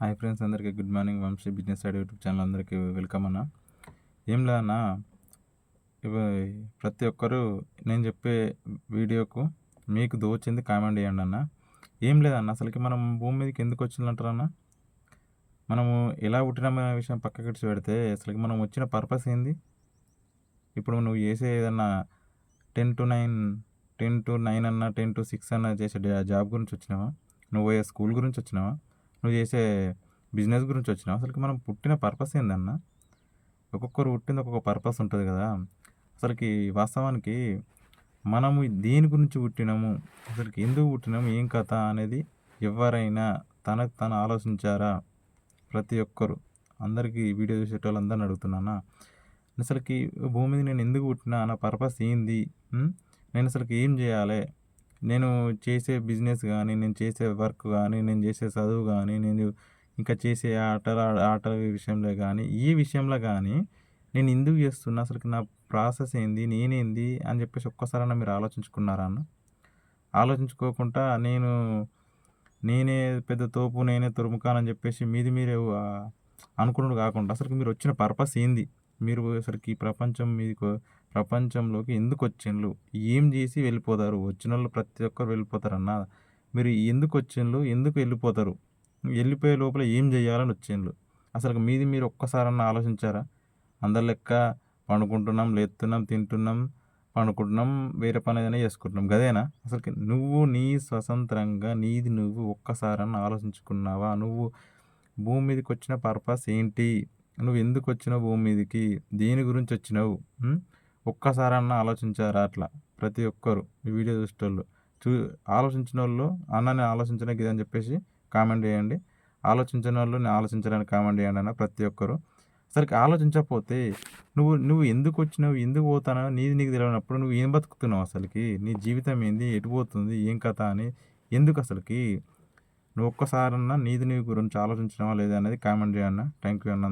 Hi friends అందరికీ good morning. Vamshi business side YouTube channel అందరికీ welcome అన్న. ఏం లేదన్నా ఇవి ప్రతి ఒక్కరూ నేను చెప్పే వీడియోకు మీకు దోచింది కామెంట్ చేయండి అన్న. ఏం లేదన్న అసలుకి మనం భూమి మీదకి ఎందుకు వచ్చిందంటారన్న మనము ఎలా పుట్టినామనే విషయం పక్కకిడిచి పెడితే అసలుకి మనం వచ్చిన పర్పస్ ఏంది? ఇప్పుడు నువ్వు చేసే ఏదన్నా ten to nine ten to nine అన్న టెన్ టు సిక్స్ అన్న చేసే జాబ్ గురించి వచ్చినావా? నువ్వు పోయే స్కూల్ గురించి వచ్చినావా? నువ్వు చేసే బిజినెస్ గురించి వచ్చిన అసలుకి మనం పుట్టిన పర్పస్ ఏందన్న? ఒక్కొక్కరు పుట్టింది ఒక్కొక్క పర్పస్ ఉంటుంది కదా. అసలుకి వాస్తవానికి మనము దేని గురించి పుట్టినాము? అసలుకి ఎందుకు పుట్టినాము? ఏం కథ అనేది ఎవరైనా తనకు తను ఆలోచించారా? ప్రతి ఒక్కరు. అందరికీ వీడియో చూసేటోళ్ళందరిని అడుగుతున్నానా? అసలుకి భూమి మీద నేను ఎందుకు పుట్టినా? నా పర్పస్ ఏంది? నేను అసలుకి ఏం చేయాలి? నేను చేసే బిజినెస్ కానీ నేను చేసే వర్క్ కానీ నేను చేసే చదువు కానీ నేను ఇంకా చేసే ఆటల ఆటల విషయంలో కానీ ఈ విషయంలో కానీ నేను ఎందుకు చేస్తున్నా? అసలు నా ప్రాసెస్ ఏంది? నేనేంది? అని చెప్పేసి ఒక్కసారైనా మీరు ఆలోచించుకున్నారా అన్న? ఆలోచించుకోకుండా నేను నేనే పెద్ద తోపు నేనే తురుముకానని చెప్పేసి మీది మీరే అనుకున్నట్టు కాకుండా అసలు మీరు వచ్చిన పర్పస్ ఏంది? మీరు అసలుకి ప్రపంచం మీకు ప్రపంచంలోకి ఎందుకు వచ్చిండ్రు ఏం చేసి వెళ్ళిపోతారు? వచ్చిన వాళ్ళు ప్రతి ఒక్కరు వెళ్ళిపోతారన్న మీరు ఎందుకు వచ్చిండ్లు ఎందుకు వెళ్ళిపోతారు? వెళ్ళిపోయే లోపల ఏం చేయాలని వచ్చిండ్రు అసలు మీది మీరు ఒక్కసారన్నా ఆలోచించారా? అందరి లెక్క పండుకుంటున్నాం లేస్తున్నాం తింటున్నాం పండుకుంటున్నాం వేరే పని ఏదైనా చేసుకుంటున్నాం. గదేనా? అసలు నువ్వు నీ స్వతంత్రంగా నీది నువ్వు ఒక్కసారన్నా ఆలోచించుకున్నావా? నువ్వు భూమి మీదకి వచ్చిన పర్పస్ ఏంటి? నువ్వు ఎందుకు వచ్చినావు భూమి మీదకి? దేని గురించి వచ్చినావు? ఒక్కసారన్నా ఆలోచించారా అట్లా? ప్రతి ఒక్కరు ఈ వీడియో చూసేటోళ్ళు. చూ ఆలోచించిన వాళ్ళు అన్నని నేను ఆలోచించడానికి ఇదని చెప్పేసి కామెంట్ చేయండి. ఆలోచించిన వాళ్ళు నేను ఆలోచించడానికి కామెంట్ చేయండి అన్న ప్రతి ఒక్కరు. సరికి ఆలోచించకపోతే నువ్వు నువ్వు ఎందుకు వచ్చినావు ఎందుకు పోతానో నీది నీకు తెలియనప్పుడు నువ్వు ఏం బతుకుతున్నావు అసలుకి? నీ జీవితం ఏంది? ఎటు పోతుంది? ఏం కథ అని ఎందుకు అసలుకి? నువ్వు ఒక్కసారన్నా నీది నీ గురించి ఆలోచించినావా లేదా అనేది కామెంట్ చేయన్న థ్యాంక్ యూ అన్న.